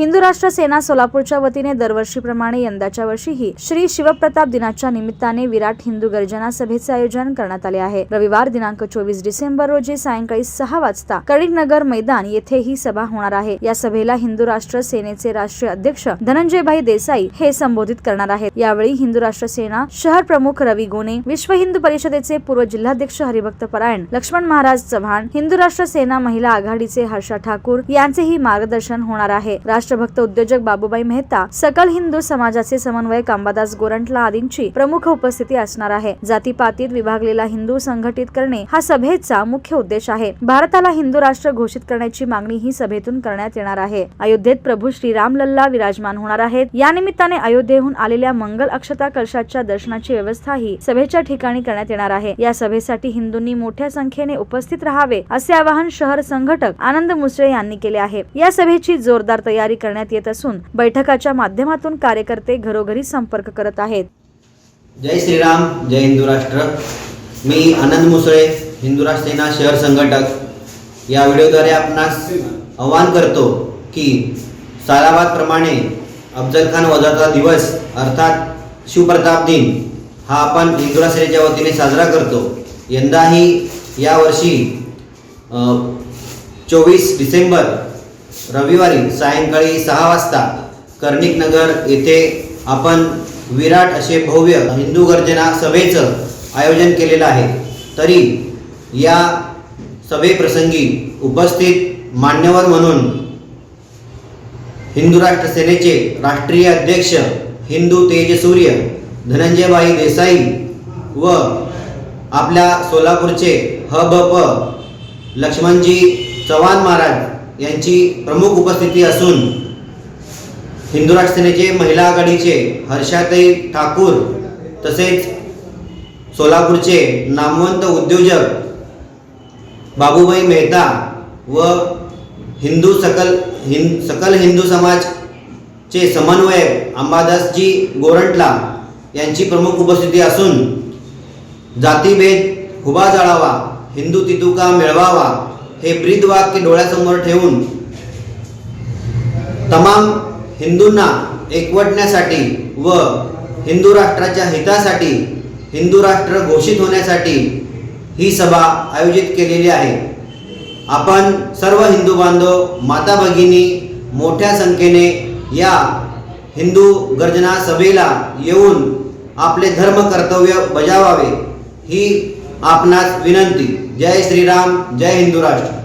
हिंदू राष्ट्र सेना सोलापूरच्या वतीने दरवर्षीप्रमाणे यंदाच्या वर्षीही श्री शिवप्रताप दिनाच्या निमित्ताने विराट हिंदू गर्जना सभेचे आयोजन करण्यात आले आहे. रविवार दिनांक चोवीस डिसेंबर रोजी सायंकाळी सहा वाजता कणिकनगर मैदान येथे ही सभा होणार आहे. या सभेला हिंदू राष्ट्र सेनेचे राष्ट्रीय अध्यक्ष धनंजयभाई देसाई हे संबोधित करणार आहेत. यावेळी हिंदू राष्ट्र सेना शहर प्रमुख रवी गोने विश्व हिंदू परिषदेचे पूर्व जिल्हाध्यक्ष हरिभक्त परायण लक्ष्मण महाराज चव्हाण हिंदू राष्ट्र सेना महिला आघाडीचे हर्षा ठाकूर यांचेही मार्गदर्शन होणार आहे. राष्ट्र राष्ट्रभक्त उद्योजक बाबूबाई मेहता सकल हिंदू समाजाचे समन्वयक अंबादास गोरंटला आदींची प्रमुख उपस्थिती असणार आहे. जातीपातीत विभागलेला हिंदू संघटित करणे हा सभेचा मुख्य उद्देश आहे. भारताला हिंदू राष्ट्र घोषित करण्याची मागणी ही सभेतून करण्यात येणार आहे. अयोध्येत प्रभू श्रीराम लल्ला विराजमान होणार आहेत. या निमित्ताने अयोध्येहून आलेल्या मंगल अक्षता कलशाच्या दर्शनाची व्यवस्था ही सभेच्या ठिकाणी करण्यात येणार आहे. या सभेसाठी हिंदूंनी मोठ्या संख्येने उपस्थित राहावे असे आवाहन शहर संघटक आनंद मुसळे यांनी केले आहे. या सभेची जोरदार तयारी करण्यात येत असून बैठकाच्या माध्यमातून कार्यकर्ते घरोघरी संपर्क करत आहेत. जय श्रीराम जय हिंदू राष्ट्र. मी आनंद मुसळे हिंदू राष्ट्र सेना शहर संघटक. या व्हिडिओद्वारे आपणास आवाहन करतो की सालाबादप्रमाणे अफजल खान वजाचा दिवस अर्थात शिवप्रताप दिन हा आपण हिंदू राष्ट्रेच्या वतीने साजरा करतो. यंदाही यावर्षी चोवीस डिसेंबर रविवारी सायंकाळी सहा वाजता कर्णिक नगर येथे आपण विराट असे भव्य हिंदू गर्जना सभेचं आयोजन केलेलं आहे. तरी या सभेप्रसंगी उपस्थित मान्यवर म्हणून हिंदू राष्ट्र सेनेचे राष्ट्रीय अध्यक्ष हिंदू तेजसूर्य धनंजयबाई देसाई व आपल्या सोलापूरचे ह ब प लक्ष्मणजी चव्हाण महाराज यांची प्रमुख उपस्थिती असून हिंदू राष्ट्र सेनेचे महिला आघाडीचे हर्षाताई ठाकूर तसेच सोलापूरचे नामवंत उद्योजक बाबूभाई मेहता व हिंदू सकल हिं सकल हिंदू समाजचे समन्वयक अंबादासजी गोरंटला यांची प्रमुख उपस्थिती असून जातीभेद हुबा जाळावा हिंदू तितुका मिळवावा हे ब्रीद वाक्य डोळ्यासमोर ठेवून तमाम हिंदूंना एकवटण्यासाठी व हिंदू राष्ट्राच्या हितासाठी हिंदू राष्ट्र घोषित होण्यासाठी ही सभा आयोजित केलेली आहे. आपण सर्व हिंदू बांधव माता भगिनी मोठ्या संख्येने या हिंदू गर्जना सभेला येऊन आपले धर्म कर्तव्य बजावावे ही आपणास विनंती. जय श्रीराम जय हिंदू राष्ट्र.